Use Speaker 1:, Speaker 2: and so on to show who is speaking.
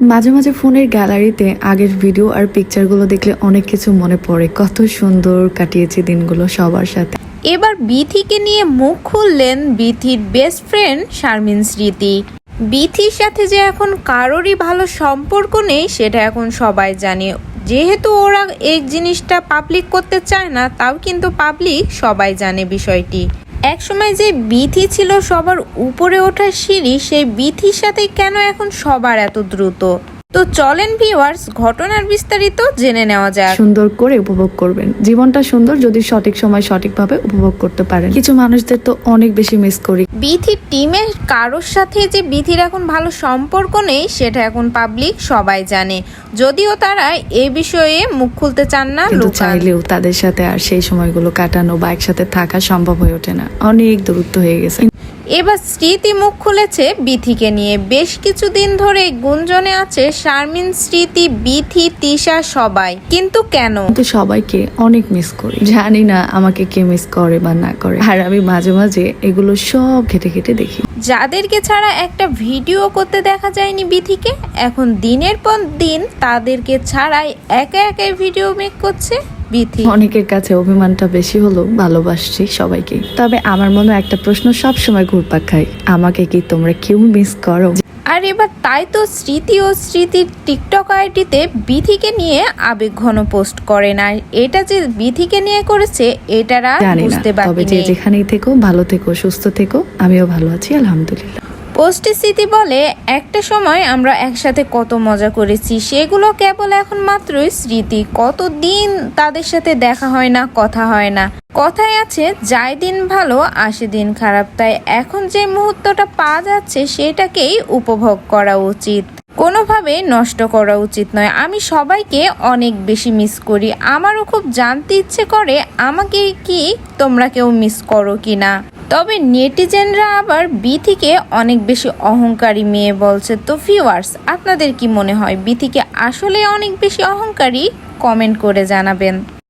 Speaker 1: মাঝে মাঝে ফোনের গ্যালারিতে আগের ভিডিও আর পিকচারগুলো দেখলে অনেক কিছু মনে পড়ে। কত সুন্দর কাটিয়েছি দিনগুলো সবার সাথে।
Speaker 2: এবার বিথিকে নিয়ে মুখ খুললেন বিথির বেস্ট ফ্রেন্ড শারমিন স্মৃতি। বিথির সাথে যে এখন কারোরই ভালো সম্পর্ক নেই, সেটা এখন সবাই জানে। যেহেতু ওরা এই জিনিসটা পাবলিক করতে চায় না, তাও কিন্তু পাবলিক সবাই জানে বিষয়টি। একসময় যে বিথি ছিল সবার উপরে ওঠার সিঁড়ি, সেই বিথির সাথে কেন এখন সবার এত দ্রুত? তো চলেন ভিউয়ার্স ঘটনার বিস্তারিত জেনে নেওয়া যাক।
Speaker 1: সুন্দর করে উপভোগ করবেন। জীবনটা সুন্দর যদি সঠিক সময় সঠিকভাবে উপভোগ করতে পারেন। কিছু মানুষদের তো অনেক বেশি মিস করি।
Speaker 2: বিথির টিমের কারোর সাথে যে বিথির এখন ভালো সম্পর্ক নেই সেটা এখন পাবলিক সবাই জানে। যদিও তারা এ বিষয়ে মুখ খুলতে চান না
Speaker 1: কিন্তু চাইলেও তাদের সাথে আর সেই সময়গুলো কাটানো বা একসাথে থাকা সম্ভব হয়ে ওঠে না। অনেক দূরত্ব হয়ে গেছে।
Speaker 2: এবার স্মৃতি মুখ খুলেছে বিথিকে নিয়ে। বেশ কিছুদিন ধরে গুঞ্জনে আছে শারমিন স্মৃতি বিথি তিশা সবাই। কিন্তু কেন?
Speaker 1: কিন্তু সবাইকে অনেক মিস করি। জানি না আমাকে কে মিস করে বা না করে। আর আমি মাঝে মাঝে এগুলো সব ঘেটে ঘেটে দেখি।
Speaker 2: যাদেরকে ছাড়া একটা ভিডিও করতে দেখা যায়নি বিথিকে এখন দিনের পর দিন তাদেরকে ছাড়াই একা একাই ভিডিও মেক করছে। বিথি।
Speaker 1: অনেকের কাছে অভিমানটা বেশি হলো ভালোবাসছি সবাইকে। তবে আমার মনে একটা প্রশ্ন সব সময় ঘুরপাক খায় আমাকে কি তোমরা কেউ মিস করো?
Speaker 2: আর এবার তাই তো স্মৃতি ও স্মৃতির টিকটক আইডিতে বিথিকে নিয়ে আবেগ ঘন পোস্ট করে না এটা যে বিথিকে নিয়ে করেছে এটারা বুঝতে
Speaker 1: যে যেখানেই থেকো ভালো থেকো সুস্থ থেকো আমিও ভালো আছি আলহামদুলিল্লাহ।
Speaker 2: পোস্টে স্মৃতি বলে, একটা সময় আমরা একসাথে কত মজা করেছি। সেগুলো কেবল এখন মাত্রই স্মৃতি। কতদিন তাদের সাথে দেখা হয় না, কথা হয় না। কথায় আছে, যাই দিন ভালো, আসে দিন খারাপ। তাই এখন যে মুহূর্তটা পাওয়া যাচ্ছে, সেটাকেই উপভোগ করা উচিত। কোনোভাবে নষ্ট করা উচিত নয়। আমি সবাইকে অনেক বেশি মিস করি। আমারও খুব জানতে ইচ্ছে করে, আমাকে কি তোমরা কেউ মিস করো কি না তবে নেটিজেনরা আবার বিথিকে অনেক বেশি অহংকারী মেয়ে বলছে। তো ভিউয়ার্স আপনাদের কি মনে হয়, বিথিকে আসলে অনেক বেশি অহংকারী? কমেন্ট করে জানাবেন।